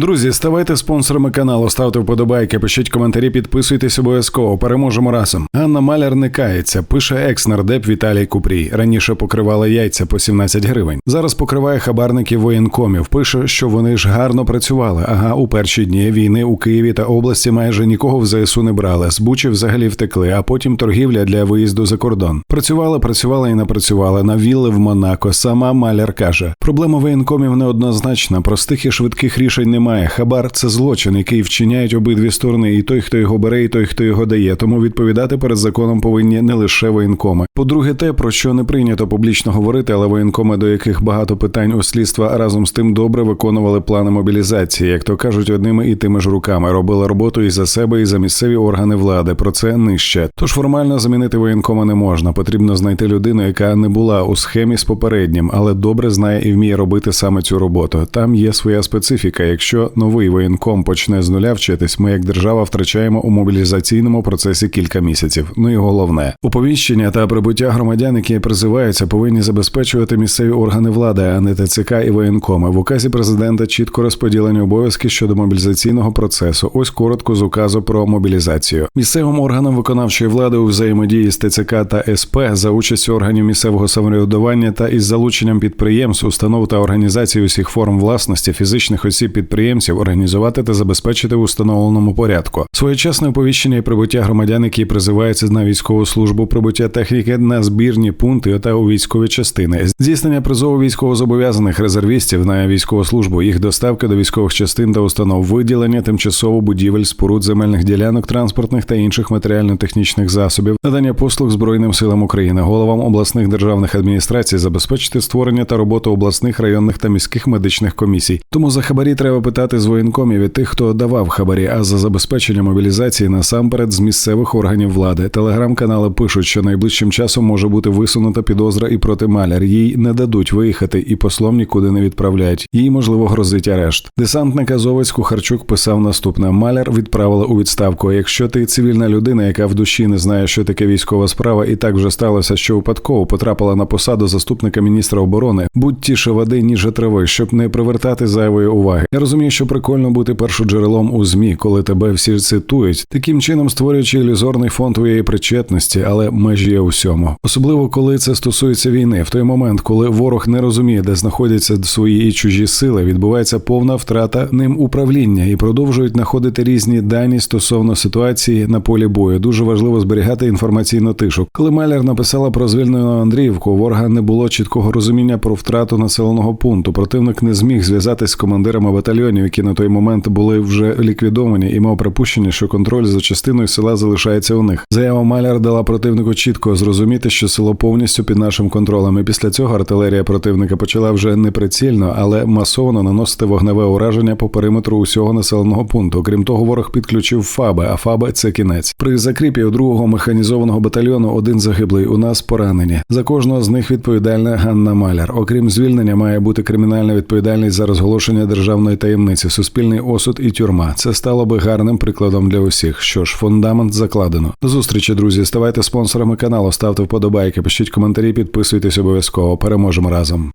Друзі, ставайте спонсорами каналу, ставте вподобайки, пишіть коментарі, підписуйтесь обов'язково. Переможемо разом. Анна Маляр не кається. Пише екс-нардеп Віталій Купрій. Раніше покривала яйця по 17 гривень. Зараз покриває хабарників воєнкомів. Пише, що вони ж гарно працювали. Ага, у перші дні війни у Києві та області майже нікого в ЗСУ не брали. З Бучі взагалі втекли, а потім торгівля для виїзду за кордон. Працювала, працювала і не працювала. На вілли в Монако. Сама Маляр каже: проблема воєнкомів неоднозначна. Простих і швидких рішень немає. Хабар це злочин, який вчиняють обидві сторони, і той, хто його бере, і той, хто його дає. Тому відповідати перед законом повинні не лише воєнкоми. По-друге, те, про що не прийнято публічно говорити, але воєнкоми, до яких багато питань у слідства разом з тим добре виконували плани мобілізації, як то кажуть, одними і тими ж руками робили роботу і за себе, і за місцеві органи влади. Про це нижче. Тож формально замінити воєнкома не можна. Потрібно знайти людину, яка не була у схемі з попереднім, але добре знає і вміє робити саме цю роботу. Там є своя специфіка. Якщо новий воєнком почне з нуля вчитись, ми як держава втрачаємо у мобілізаційному процесі кілька місяців. Ну і головне, оповіщення та прибуття громадян, які призиваються, повинні забезпечувати місцеві органи влади, а не ТЦК і воєнкоми. В указі президента чітко розподілені обов'язки щодо мобілізаційного процесу. Ось коротко з указу про мобілізацію. Місцевим органам виконавчої влади у взаємодії з ТЦК та СП за участю органів місцевого самоврядування та із залученням підприємств, установ та організацій усіх форм власності фізичних осіб підприємців організувати та забезпечити в установленому порядку. Своєчасне оповіщення і прибуття громадян, які призиваються на військову службу, прибуття техніки на збірні пункти та у військові частини, здійснення призову військовозобов'язаних резервістів на військову службу, їх доставки до військових частин та установ, виділення тимчасово будівель, споруд земельних ділянок, транспортних та інших матеріально-технічних засобів, надання послуг Збройним силам України, головам обласних державних адміністрацій забезпечити створення та роботу обласних, районних та міських медичних комісій. Тому за хабарі треба питати з воєнкомів і тих, хто давав хабарі, а за забезпечення мобілізації насамперед з місцевих органів влади. Телеграм-канали пишуть, що найближчим часом може бути висунута підозра і проти маляр. Їй не дадуть виїхати, і послом нікуди не відправляють. Їй можливо грозить арешт. Десантник Азовець Кухарчук писав наступне: Маляр відправили у відставку. Якщо ти цивільна людина, яка в душі не знає, що таке військова справа, і так вже сталося, що випадково потрапила на посаду заступника міністра оборони, будь тіше води, ніж трави, щоб не привертати зайвої уваги. Я розумію, що прикольно бути першоджерелом у змі, коли тебе всі цитують, таким чином створюючи ілюзорний фон твоєї причетності, але межі є усьому. Особливо коли це стосується війни. В той момент, коли ворог не розуміє, де знаходяться свої і чужі сили, відбувається повна втрата ним управління і продовжують знаходити різні дані стосовно ситуації на полі бою. Дуже важливо зберігати інформаційну тишу. Коли Маляр написала про звільнену Андріївку, ворога не було чіткого розуміння про втрату населеного пункту. Противник не зміг зв'язатись з командирами батальйонів, які на той момент були вже ліквідовані, і мав припущення, що контроль за частиною села залишається у них. Заява Маляр дала противнику чітко зрозуміти, що село повністю під нашим контролем. І після цього артилерія противника почала вже не прицільно, але масово наносити вогневе ураження по периметру усього населеного пункту. Крім того, ворог підключив ФАБи, а ФАБи це кінець. При закріпі у другого механізованого батальйону один загиблий. У нас поранені. За кожного з них відповідальна Ганна Маляр. Окрім звільнення, має бути кримінальна відповідальність за розголошення державної таємниці, суспільний осуд і тюрма. Це стало би гарним прикладом для усіх. Що ж, фундамент закладено. До зустрічі, друзі. Ставайте спонсорами каналу, ставте вподобайки, пишіть коментарі, підписуйтесь обов'язково. Переможемо разом.